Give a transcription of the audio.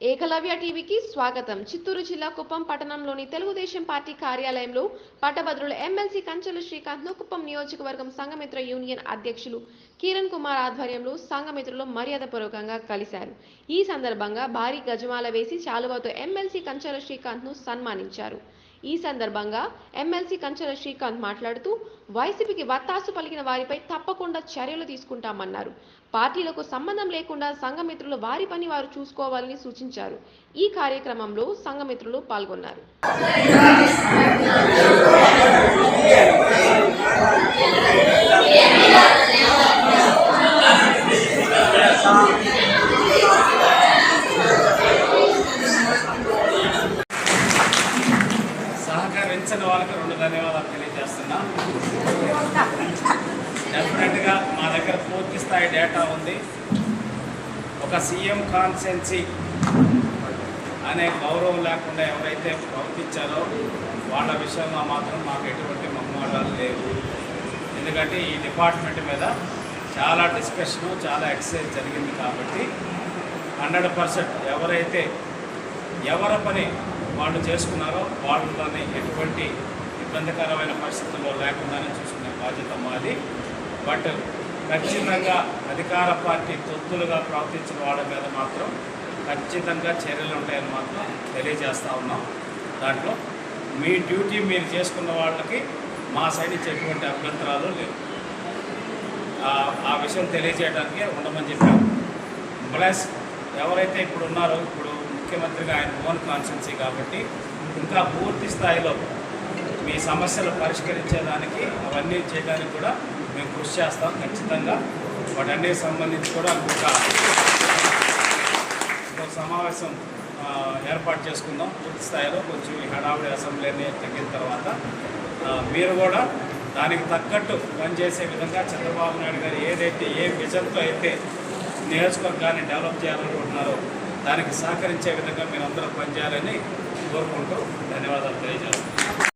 ఏకలవ్య టీవీకి స్వాగతం. చిత్తూరు జిల్లా కుప్పం పట్టణంలోని తెలుగుదేశం పార్టీ కార్యాలయంలో పట్టభద్రుల ఎమ్మెల్సీ కంచెల శ్రీకాంత్ను కుప్పం నియోజకవర్గం సంఘమిత్ర యూనియన్ అధ్యక్షులు కిరణ్ కుమార్ ఆధ్వర్యంలో సంఘమిత్రులు మర్యాదపూర్వకంగా కలిశారు. ఈ సందర్భంగా భారీ గజమాల వేసి చాలువతో ఎమ్మెల్సీ కంచెల శ్రీకాంత్ను సన్మానించారు. ఈ సందర్భంగా ఎమ్మెల్సీ కంచెల శ్రీకాంత్ మాట్లాడుతూ వైసీపీకి వత్తాసు పలికిన వారిపై తప్పకుండా చర్యలు తీసుకుంటామన్నారు. పార్టీలకు సంబంధం లేకుండా సంఘమిత్రులు వారి పని వారు చూసుకోవాలని సూచించారు. ఈ కార్యక్రమంలో సంఘమిత్రులు పాల్గొన్నారు. వాళ్ళకి రెండు ధన్యవాదాలు తెలియజేస్తున్నా. డెఫినెట్గా మా దగ్గర పూర్తి స్థాయి డేటా ఉంది. ఒక సీఎం కాన్సెన్సీ అనే గౌరవం లేకుండా ఎవరైతే ప్రవర్తించారో వాళ్ళ విషయంలో మాత్రం మాకు ఎటువంటి మమ్మడాలు లేవు. ఎందుకంటే ఈ డిపార్ట్మెంట్ మీద చాలా డిస్కషను చాలా ఎక్సర్సైజ్ జరిగింది కాబట్టి హండ్రెడ్ పర్సెంట్ ఎవరైతే ఎవరి పని వాళ్ళు చేసుకున్నారో వాళ్ళని ఎటువంటి ఇబ్బందికరమైన పరిస్థితుల్లో లేకుండానే చూసుకునే బాధ్యత మాది. బట్ ఖచ్చితంగా అధికార పార్టీ తొత్తులుగా ప్రవర్తించిన వాళ్ళ మీద మాత్రం ఖచ్చితంగా చర్యలు ఉంటాయని మాత్రం తెలియజేస్తూ ఉన్నాం. దాంట్లో మీ డ్యూటీ మీరు చేసుకున్న వాళ్ళకి మా సైడ్ నుంచి ఎటువంటి అభ్యంతరాలు లేవు. ఆ- విషయం తెలియజేయడానికి ఉండమని చెప్పాము ప్లస్ ఎవరైతే ఇప్పుడు ఉన్నారో ఇప్పుడు ముఖ్యమంత్రిగా ఆయన ఓన్ కాన్స్టెన్సీ కాబట్టి ఇంకా పూర్తి స్థాయిలో మీ సమస్యలు పరిష్కరించేదానికి అవన్నీ చేయడానికి కూడా మేము కృషి చేస్తాం ఖచ్చితంగా. వాటన్నిటి సంబంధించి కూడా ఒక సమావేశం ఏర్పాటు చేసుకుందాం. పూర్తి స్థాయిలో కొంచెం ఈ హడావుడి అసెంబ్లీని తగ్గిన తర్వాత మీరు కూడా దానికి తగ్గట్టు పనిచేసే విధంగా చంద్రబాబు నాయుడు గారు ఏదైతే ఏ విజన్తో అయితే నియోజకవర్గాన్ని డెవలప్ చేయాలనుకుంటున్నారో దానికి సహకరించే విధంగా మీరందరూ పనిచేయాలని కోరుకుంటూ ధన్యవాదాలు తెలియజేస్తున్నాను.